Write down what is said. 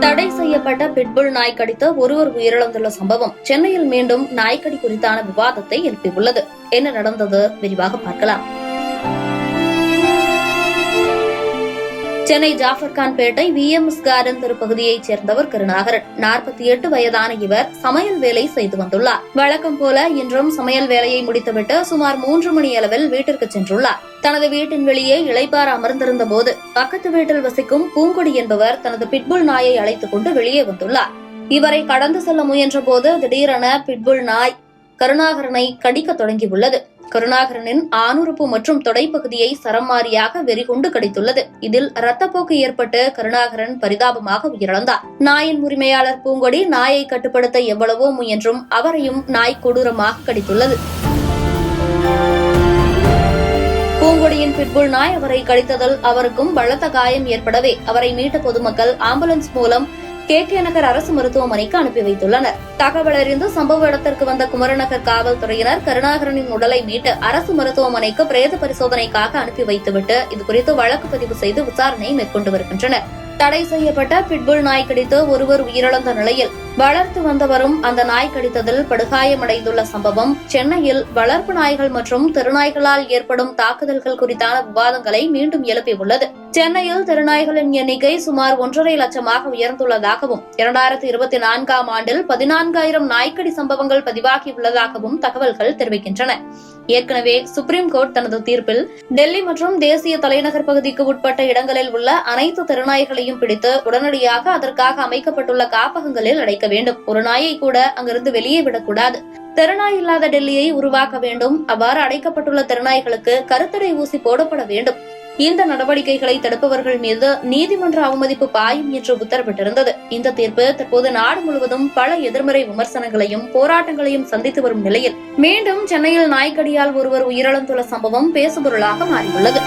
தடை செய்யப்பட்ட பிட்புல் நாய் கடித்த ஒருவர் உயிரிழந்துள்ள சம்பவம் சென்னையில் மீண்டும் நாய்க்கடி குறித்தான விவாதத்தை எழுப்பியுள்ளது. என்ன நடந்தது? விரிவாக பார்க்கலாம். Chennai Jafferkhanpet V M S garden திருப்பகுதியைச் சேர்ந்தவர் கருணாகரன். நாற்பத்தி எட்டு வயதான இவர் சமையல் வேலை செய்து வந்துள்ளார். வழக்கம் போல இன்றும் சமையல் வேலையை முடித்துவிட்டு சுமார் மூன்று மணி அளவில் வீட்டிற்கு சென்றுள்ளார். தனது வீட்டின் வெளியே இளைப்பார அமர்ந்திருந்த போது பக்கத்து வீட்டில் வசிக்கும் பூங்கொடி என்பவர் தனது பிட்புல் நாயை அழைத்துக் கொண்டு வெளியே வந்துள்ளார். இவரை கடந்து செல்ல முயன்ற போது திடீரென பிட்புல் நாய் கருணாகரனை கடிக்க தொடங்கியுள்ளது. கருணாகரனின் ஆணுறுப்பு மற்றும் தொடைப்பகுதியை சரமாரியாக வெறிகொண்டு கடித்துள்ளது. இதில் ரத்தப்போக்கு ஏற்பட்டு கருணாகரன் பரிதாபமாக உயிரிழந்தார். நாயின் உரிமையாளர் பூங்கொடி நாயை கட்டுப்படுத்த எவ்வளவோ முயன்றும் அவரையும் நாய் கொடூரமாக கடித்துள்ளது. பூங்கொடியின் பிட்புல் நாய் அவரை கடித்ததால் அவருக்கும் பலத்த காயம் ஏற்படவே அவரை மீட்ட பொதுமக்கள் ஆம்புலன்ஸ் மூலம் கே கே நகர் அரசு மருத்துவமனைக்கு அனுப்பி வைத்துள்ளனர். தகவல் அறிந்து சம்பவ இடத்திற்கு வந்த குமரநகர் காவல்துறையினர் கருணாகரனின் உடலை மீட்டு அரசு மருத்துவமனைக்கு பிரேத பரிசோதனைக்காக அனுப்பி வைத்துவிட்டு இதுகுறித்து வழக்கு பதிவு செய்து விசாரணை மேற்கொண்டு வருகின்றனர். தடை செய்யப்பட்ட பிட்புல் நாய் கடித்து ஒருவர் உயிரிழந்த நிலையில் வளர்த்து வந்தவரும் அந்த நாய் கடித்ததில் படுகாயமடைந்துள்ள சம்பவம் சென்னையில் வளர்ப்பு நாய்கள் மற்றும் தெருநாய்களால் ஏற்படும் தாக்குதல்கள் குறித்தான விவாதங்களை மீண்டும் எழுப்பியுள்ளது. சென்னையில் தெருநாய்களின் எண்ணிக்கை சுமார் ஒன்றரை லட்சமாக உயர்ந்துள்ளதாகவும் இரண்டாயிரத்தி இருபத்தி நான்காம் ஆண்டில் பதினான்காயிரம் நாய்க்கடி சம்பவங்கள் பதிவாகியுள்ளதாகவும் தகவல்கள் தெரிவிக்கின்றன. ஏற்கனவே சுப்ரீம் கோர்ட் தனது தீர்ப்பில் டெல்லி மற்றும் தேசிய தலைநகர் பகுதிக்கு உட்பட்ட இடங்களில் உள்ள அனைத்து தெருநாய்களையும் பிடித்து உடனடியாக அதற்காக அமைக்கப்பட்டுள்ள காப்பகங்களில் அடைக்க வேண்டும். ஒரு நாயை கூட அங்கிருந்து வெளியே விடக்கூடாது. திறனாய் இல்லாத டெல்லியை உருவாக்க வேண்டும். அவ்வாறு அடைக்கப்பட்டுள்ள திறனாய்களுக்கு கருத்தடை ஊசி போடப்பட வேண்டும். இந்த நடவடிக்கைகளை தடுப்பவர்கள் மீது நீதிமன்ற அவமதிப்பு பாயும் என்று உத்தரவிட்டிருந்தது. இந்த தீர்ப்பு தற்போது நாடு முழுவதும் பல எதிர்மறை விமர்சனங்களையும் போராட்டங்களையும் சந்தித்து வரும் நிலையில் மீண்டும் சென்னையில் நாய்க்கடியால் ஒருவர் உயிரிழந்துள்ள சம்பவம் பேசுபொருளாக மாறியுள்ளது.